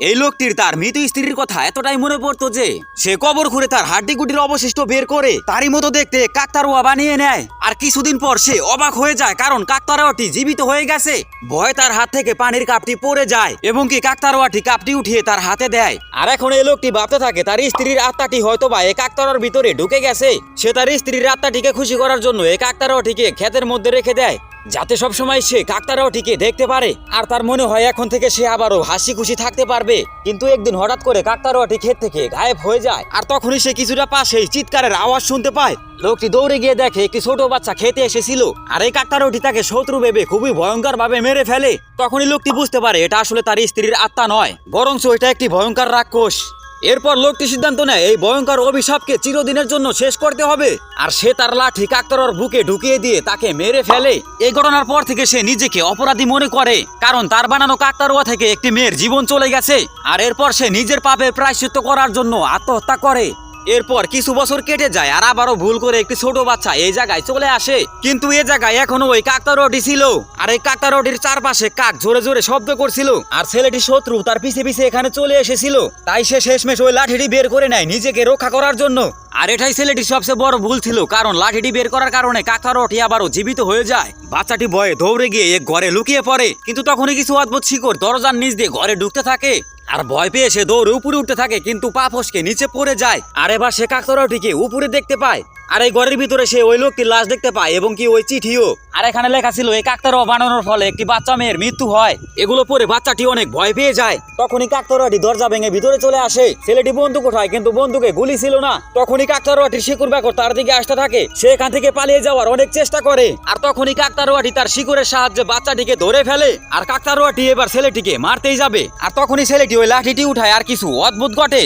এই লোকটির তার মৃত স্ত্রীর কথা এতটাই মনে পড়তো যে সে কবর খুঁড়ে তার হাড্ডি গুটির অবশিষ্ট বের করে তারই মতো দেখতে কাকতারুয়া বানিয়ে নেয়। আর কিছুদিন পর সে অবাক হয়ে যায় কারণ কাকতারুয়াটি জীবিত হয়ে গেছে। ভয় তার হাত থেকে পানির কাপটি পড়ে যায় এবং কি কাকতারুয়াটি কাপটি উঠিয়ে তার হাতে দেয়। আর এখন এই লোকটি ভাবতে থাকে তার স্ত্রীর আত্মাটি হয়তো বা এই কাকতারার ভিতরে ঢুকে গেছে। সে তার স্ত্রীর আত্মাটিকে খুশি করার জন্য এই কাকতারাটিকে ক্ষেতের মধ্যে রেখে দেয়। যাতে সব সময় সে কাকতারাওটিকে দেখতে পারে, আর তার মনে হয় এখন থেকে সে আবারও হাসি খুশি থাকতে পারবে। কিন্তু একদিন হঠাৎ করে কাকতারাওটি ক্ষেত থেকে গায়েব হয়ে যায়, আর তখনই সে কিছুটা পাশেই চিৎকারের আওয়াজ শুনতে পায়। লোকটি দৌড়ে গিয়ে দেখে একটি ছোট বাচ্চা খেতে এসেছিল, আর এই কাকতারাওটি তাকে শত্রু ভেবে খুবই ভয়ঙ্কর ভাবে মেরে ফেলে। তখনই লোকটি বুঝতে পারে এটা আসলে তার স্ত্রীর আত্মা নয়, বরঞ্চ এটা একটি ভয়ঙ্কর রাক্ষস। এরপর লোকটি সিদ্ধান্ত নেয়, এই ভয়ঙ্কর অভিশাপকে চিরদিনের জন্য শেষ করতে হবে। আর সে তার লাঠি কাকতরার বুকে ঢুকিয়ে দিয়ে তাকে মেরে ফেলে। এই ঘটনার পর থেকে সে নিজেকে অপরাধী মনে করে, কারণ তার বানানো কাকতারুয়া থেকে একটি মেয়ের জীবন চলে গেছে। আর এরপর সে নিজের পাপে প্রায়শ্চিত্ত করার জন্য আত্মহত্যা করে। এরপর কিছু বছর কেটে যায় আর আবারও ভুল করে একটি ছোট বাচ্চা এই জায়গায় চলে আসে। কিন্তু এ জায়গায় এখনও ওই কাকতারোটি ছিল। আর এই কাকতারোটির চারপাশে কাক জোরে জোরে শব্দ করছিল। আর ছেলেটি শত্রু তার পিছে পিছে এখানে চলে এসেছিল। তাই সে শেষমেশ ওই লাঠিটি বের করে নেয় নিজেকে রক্ষা করার জন্য। আর এটাই ছেলেটির সবচেয়ে বড় ভুল ছিল, কারণ লাঠিটি বের করার কারণে কাকতারোটি আবারও জীবিত হয়ে যায়। বাচ্চাটি ভয়ে দৌড়ে গিয়ে এক ঘরে লুকিয়ে পড়ে। কিন্তু তখনই কিছু অদ্ভুত শিকড় দরজার নিচ দিয়ে ঘরে ঢুকতে থাকে। আর ভয় পেয়ে সে দৌড়ে উপরে উঠতে থাকে, কিন্তু পা ফসকে, নিচে পড়ে যায়। আর এবার সে ঠিকই উপরে দেখতে পায়। আর এই ঘরের ভিতরে সে ওই লোকটির লাশ দেখতে পায় এবং কি ওই চিঠিও। আর এখানে লেখা ছিল, এই কাকতারা বানানোর ফলে একটি বাচ্চা মেয়ের মৃত্যু হয়। এগুলো পরে বাচ্চাটি অনেক ভয় পেয়ে যায়। তখনই কাকতারাটি দরজা ভেঙে ভিতরে চলে আসে। ছেলেটি বন্দুক ওঠায়, কিন্তু বন্দুকে গুলি ছিল না। তখনই কাকতারুয়াটির শিকুর ব্যাকর তার দিকে আসতে থাকে। সে এখান থেকে পালিয়ে যাওয়ার অনেক চেষ্টা করে। আর তখনই কাকতারুয়াটি তার শিকুরের সাহায্যে বাচ্চাটিকে ধরে ফেলে। আর কাকতারুয়াটি এবার ছেলেটিকে মারতেই যাবে। আর তখনই ছেলেটি ওই লাঠিটি উঠায়, আর কিছু অদ্ভুত ঘটে।